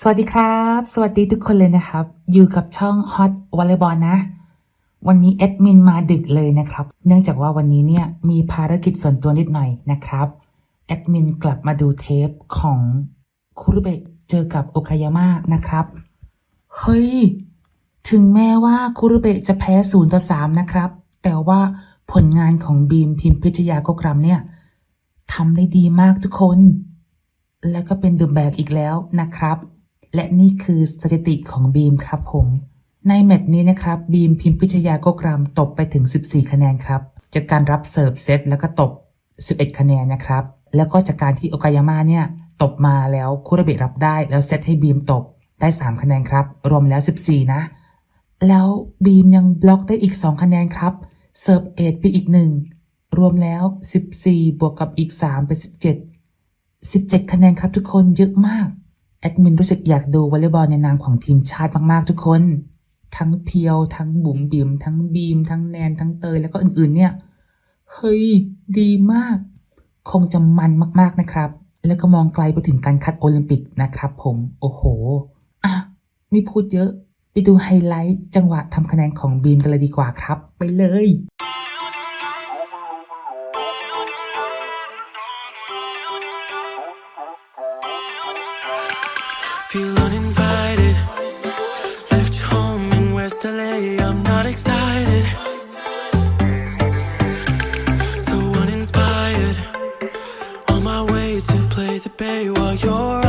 สวัสดีครับ สวัสดีทุกคนเลยนะครับ อยู่กับช่องฮอตวอลเลย์บอลนะ วันนี้แอดมินมาดึกเลยนะครับ เนื่องจากว่าวันนี้เนี่ยมีภารกิจส่วนตัวนิดหน่อยนะครับแอดมินกลับมาดูเทปของคุรุเบะเจอกับโอคายาม่านะครับ เฮ้ย ถึงแม้ว่าคุรุเบะจะแพ้ศูนย์ต่อสามนะครับ แต่ว่าผลงานของบีมพิมพิชยากกรำเนี่ยทำได้ดีมากทุกคน แล้วก็เป็นเดอะแบกอีกแล้วนะครับ และนี่คือสถิติของบีมครับผม ในแมตช์นี้นะครับ บีมพิมพิชยาโกกรำตบไปถึง 14 คะแนนครับ จากการรับเสิร์ฟเซตแล้วก็ตบ 11 คะแนนนะครับ แล้วก็จากการที่โอกายาม่าเนี่ยตบมาแล้วคุระเบะรับได้แล้วเซตให้บีมตบได้ 3 คะแนนครับ รวมแล้ว 14 นะ แล้วบีมยังบล็อกได้อีก 2 คะแนนครับ เสิร์ฟเอทไปอีกหนึ่งรวมแล้ว 14 บวกกับอีก 3 เป็น 17 17 คะแนนครับทุกคนเยอะมาก แอดมินรู้สึกอยากดูวอลเลย์บอลในนามของทีมชาติมากๆทุกคน ทั้งเพียว ทั้งบุ๋มบิ๋มทั้งบีม ทั้งแนน ทั้งเตย แล้วก็อื่นๆ เนี่ย เฮ้ย ดีมาก คงจะมันมากๆนะครับ แล้วก็มองไกลไปถึงการคัดโอลิมปิกนะครับผม โอ้โห อะ ไม่พูดเยอะ ไปดูไฮไลท์ จังหวะทำคะแนนของบีมกันเลยดีกว่าครับ ไปเลย feel uninvited. Left home in West LA, I'm not excited. So uninspired. On my way to play the bay while you're